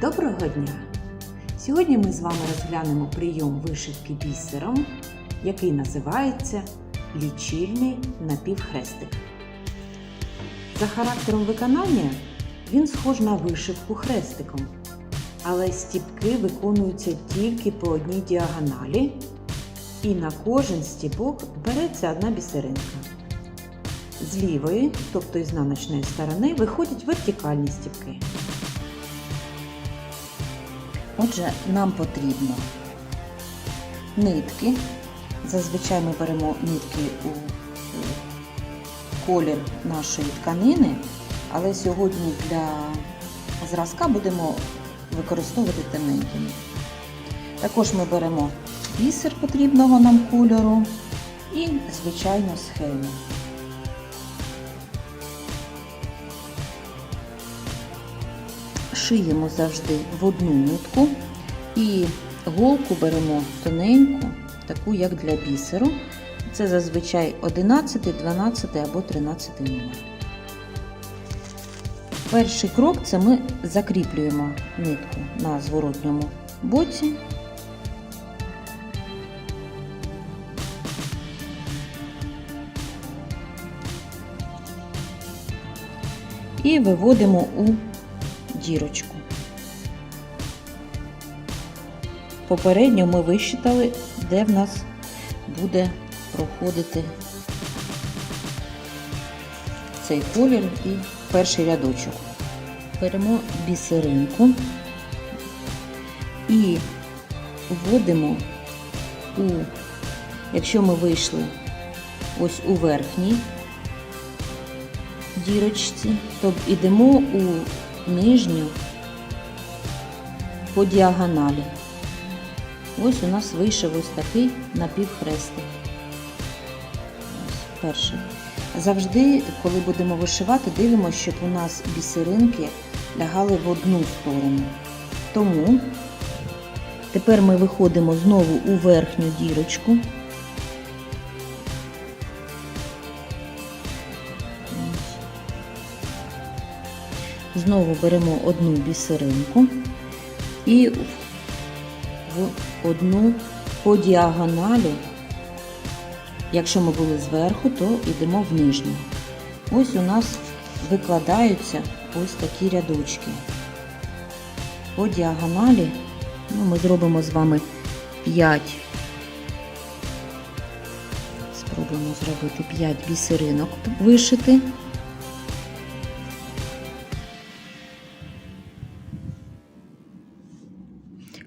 Доброго дня! Сьогодні ми з вами розглянемо прийом вишивки бісером, який називається лічильний напівхрестик. За характером виконання він схож на вишивку хрестиком, але стіпки виконуються тільки по одній діагоналі, і на кожен стіпок береться одна бісеринка. З лівої, тобто ізнаночної сторони, виходять вертикальні стіпки. Отже, нам потрібно нитки. Зазвичай ми беремо нитки у колір нашої тканини, але сьогодні для зразка будемо використовувати темненькі. Також ми беремо бісер потрібного нам кольору і, звичайно, схему. Шиємо завжди в одну нитку і голку беремо тоненьку, таку як для бісеру. Це зазвичай 11, 12 або 13 номер. Перший крок це ми закріплюємо нитку на зворотньому боці. І виводимо у дірочку. Попередньо ми висчитали, де в нас буде проходити цей колір і перший рядочок. Беремо бісеринку і вводимо у, якщо ми вийшли ось у верхній дірочці, то йдемо у нижню по діагоналі. Ось у нас вийшов ось такий напівхрестик. Перший. Завжди, коли будемо вишивати, дивимося, щоб у нас бісеринки лягали в одну сторону. Тому тепер ми виходимо знову у верхню дірочку. Знову беремо одну бісеринку і в одну по діагоналі, якщо ми були зверху, то йдемо в нижню. Ось у нас викладаються ось такі рядочки. По діагоналі ну, ми зробимо з вами 5. Спробуємо зробити 5 бісеринок вишити.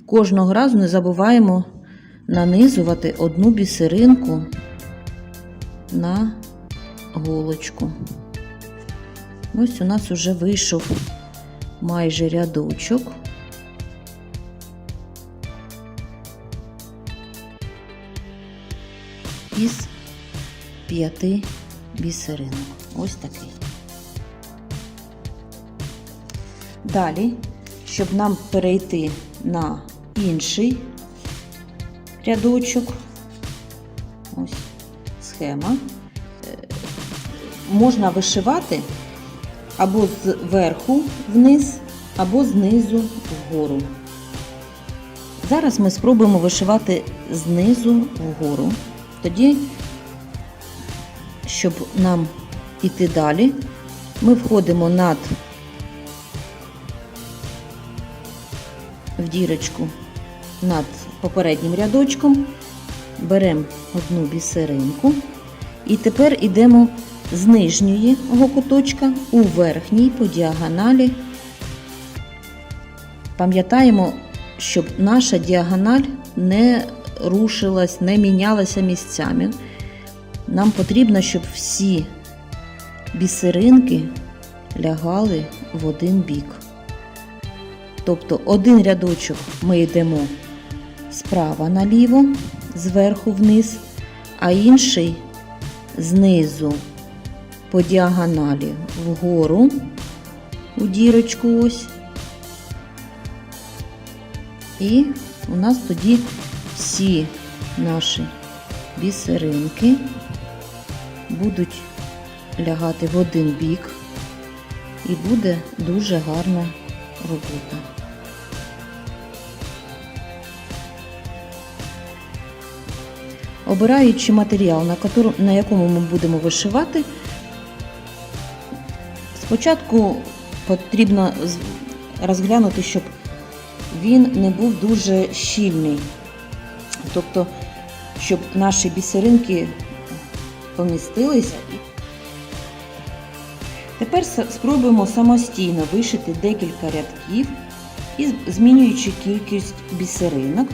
Кожного разу не забуваємо нанизувати одну бісеринку на голочку. Ось у нас вже вийшов майже рядочок. Із п'яти бісеринок. Ось такий. Далі, щоб нам перейти на інший рядочок. Ось схема. Можна вишивати або зверху вниз, або знизу вгору. Зараз ми спробуємо вишивати знизу вгору. Тоді, щоб нам іти далі, ми входимо над в дірочку над попереднім рядочком, беремо одну бісеринку і тепер йдемо з нижньої куточка у верхній по діагоналі. Пам'ятаємо, щоб наша діагональ не рушилась, не мінялася місцями. Нам потрібно, щоб всі бісеринки лягали в один бік. Тобто один рядочок ми йдемо справа наліво, зверху вниз, а інший знизу по діагоналі вгору у дірочку ось. І у нас тоді всі наші бісеринки будуть лягати в один бік і буде дуже гарна робота. Обираючи матеріал, на, якому ми будемо вишивати, спочатку потрібно розглянути, щоб він не був дуже щільний. Тобто, щоб наші бісеринки помістилися. Тепер спробуємо самостійно вишити декілька рядків і змінюючи кількість бісеринок